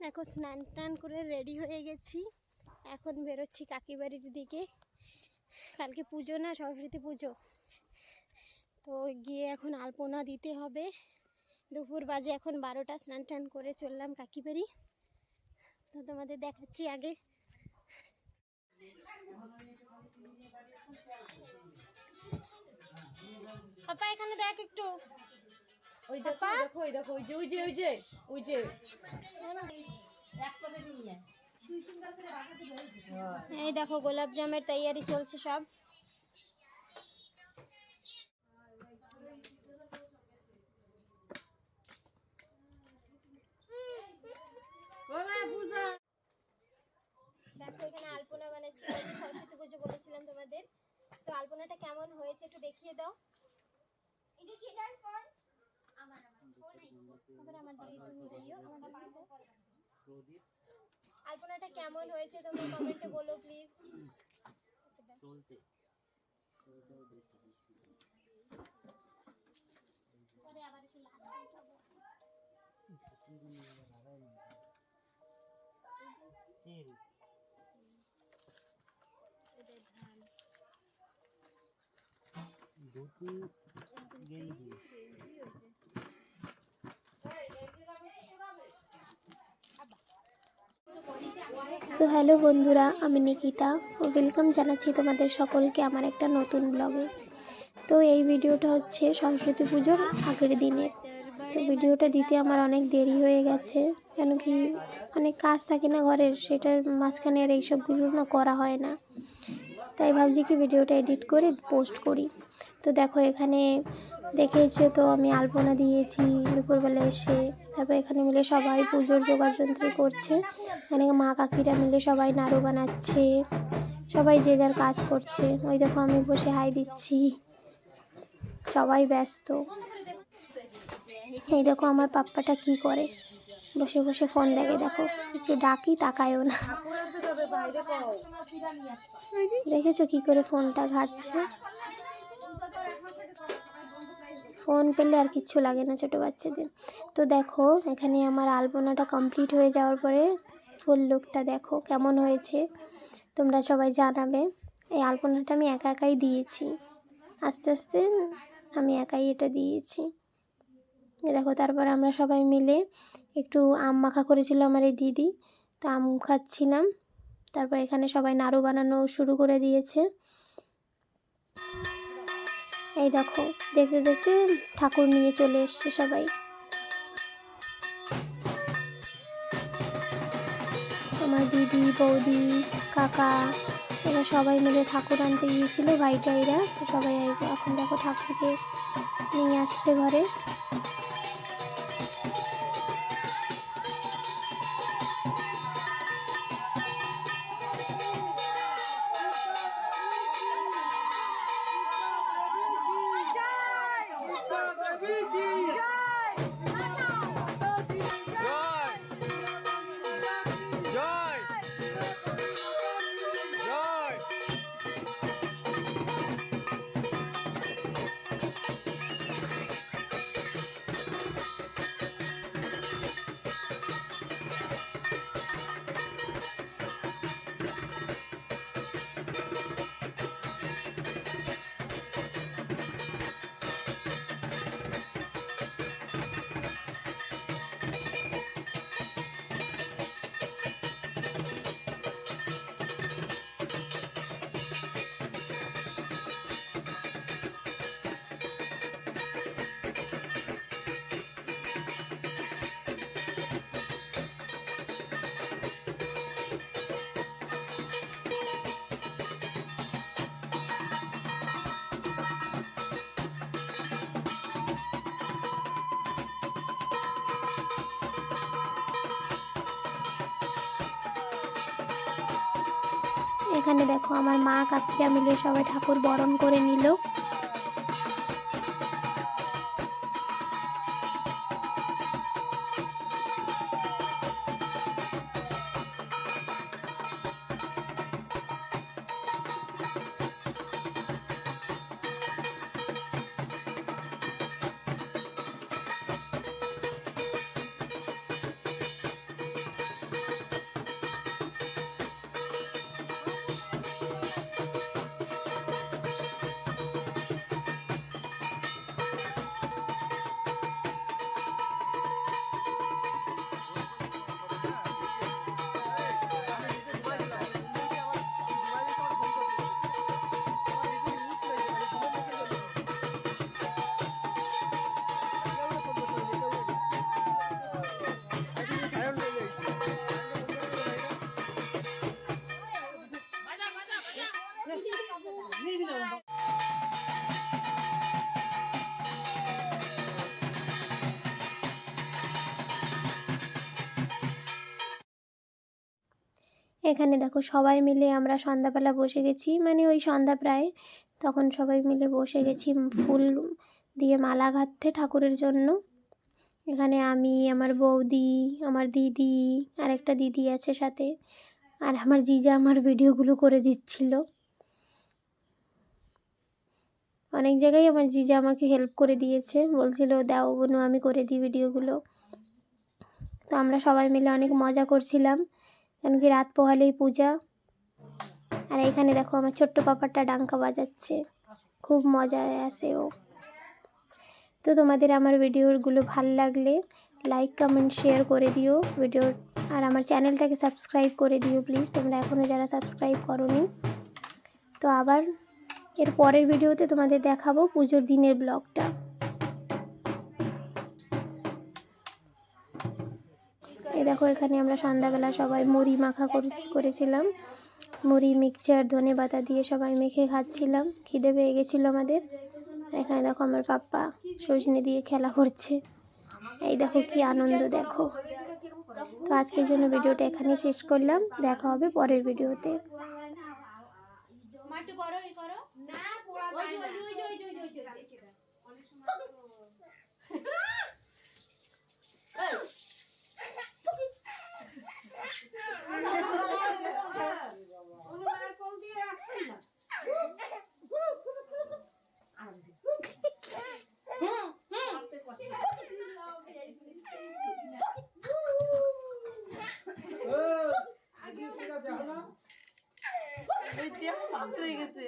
দেখো স্নান টান করে রেডি হয়ে গেছি। এখন বেরোচ্ছি কাকিবাড়ির দিকে। কালকে পুজো না, সরস্বতী পুজো। তো গিয়ে এখন আলপনা দিতে হবে। দুপুর বাজে এখন বারোটা, স্নান টান করে চললাম কাকিবাড়ি তো তোমাদের দেখাচ্ছি আগে। এখানে দেখ একটু। ওই দেখো দেখো, ওই দেখো, ওই যে ওই যে ওই যে ওই যে। এই দেখো, গোলাপ জামের তৈয়ারি চলছে সব। দেখো, এখানে আলপনা বানাচ্ছি। সরস্বতী পুজো বলেছিলাম তোমাদের। তো আলপনাটা কেমন হয়েছে একটু দেখিয়ে দাও। আমার ফোন আবার আমার দিকে একটু দিও আমারটা পাবো আলপনাটা কেমন হয়েছে তোমরা কমেন্টে বলো প্লিজ পরে আবার একটু লাস্টে উঠাবো এদের ধান। তো হ্যালো বন্ধুরা, আমি নিকিতা ওয়েলকাম জানাচ্ছি তোমাদের সকলকে আমার একটা নতুন ব্লগে তো এই ভিডিওটা হচ্ছে সরস্বতী পুজোর আগের দিনের। তো ভিডিওটা দিতে আমার অনেক দেরি হয়ে গেছে, কেন কি অনেক কাজ থাকে না ঘরের, সেটার মাঝখানে আর এইসবগুলো না করা হয় না। তাই ভাবছি কি ভিডিওটা এডিট করে পোস্ট করি। তো দেখো এখানে দেখেছ তো, আমি আলপনা দিয়েছি, দুপুরবেলা এসে। তারপর এখানে মিলে সবাই পুজোর জোগাড় যন্ত্র করছে। এখানে মা কাকিরা মিলে সবাই নাড়ু বানাচ্ছে। সবাই যে যার কাজ করছে। ওই দেখো আমি বসে হাই দিচ্ছি। সবাই ব্যস্ত। এই দেখো আমার পাপ্পাটা কি করে? বসে বসে ফোন দেখে দেখো। একটু ডাকি, তাকায়ও না। দেখেছ কি করে ফোনটা ঘাটছে? ফোন পেলে আর কিচ্ছু লাগে না ছোটো বাচ্চাদের। তো দেখো, এখানে আমার আলপনাটা কমপ্লিট হয়ে যাওয়ার পরে ফুল লুকটা দেখো কেমন হয়েছে। তোমরা সবাই জানাবে। এই আলপনাটা আমি একা একাই দিয়েছি। আস্তে আস্তে আমি একাই এটা দিয়েছি। দেখো, তারপর আমরা সবাই মিলে একটু আম মাখা করেছিল আমার এই দিদি। তো আম খাচ্ছিলাম। তারপর এখানে সবাই নাড়ু বানানো শুরু করে দিয়েছে। এই দেখো, দেখতে দেখতে ঠাকুর নিয়ে চলে এসছে সবাই। আমার দিদি, বৌদি, কাকা, এরা সবাই মিলে ঠাকুর আনতে গিয়েছিল ভাইটাইরা তো সবাই এখন দেখো ঠাকুরকে নিয়ে আসছে ঘরে। নবী এখানে দেখো আমার মা কাকিরা মিলে সবাই ঠাকুর বরণ করে নিল। এখানে দেখো সবাই মিলে আমরা সন্ধ্যাবেলা বসে গেছি মানে ওই সন্ধ্যা প্রায়। তখন সবাই মিলে বসে গেছি ফুল দিয়ে মালা গাঁথতে ঠাকুরের জন্য। এখানে আমি আমার বৌদি আমার দিদি আর একটা দিদি আছে সাথে। আর আমার জিজা আমার ভিডিওগুলো করে দিচ্ছিল। অনেক জায়গায় আমার জিজা আমাকে হেল্প করে দিয়েছে। বলছিল দাও বোনু আমি করে দিই ভিডিওগুলো। তো আমরা সবাই মিলে অনেক মজা করছিলাম। কেন কি রাত পোহালেই পূজা। আর এখানে দেখো আমার ছোট্ট পাপাটা ডাঙ্কা বাজাচ্ছে। খুব মজায় আসে ও। তো তোমাদের আমার ভিডিওগুলো ভালো লাগলে লাইক কমেন্ট শেয়ার করে দিও ভিডিও। আর আমার চ্যানেলটাকে সাবস্ক্রাইব করে দিও প্লিজ তোমরা এখনও যারা সাবস্ক্রাইব করোনি, তো আবার এর পরের ভিডিওতে তোমাদের দেখাবো পুজোর দিনের ব্লগটা। এই দেখো, এখানে আমরা সন্ধ্যাবেলা সবাই মুড়ি মাখা করে- করেছিলাম। মুড়ি, মিক্সচার, ধনে পাতা দিয়ে সবাই মেখে খাচ্ছিলাম। খিদে পেয়ে গেছিল আমাদের। এখানে দেখো আমার পাপ্পা সজনে দিয়ে খেলা করছে। এই দেখো কি আনন্দ, দেখো। তো আজকের জন্য ভিডিওটা এখানে শেষ করলাম। দেখা হবে পরের ভিডিওতে। হয়ে গেছে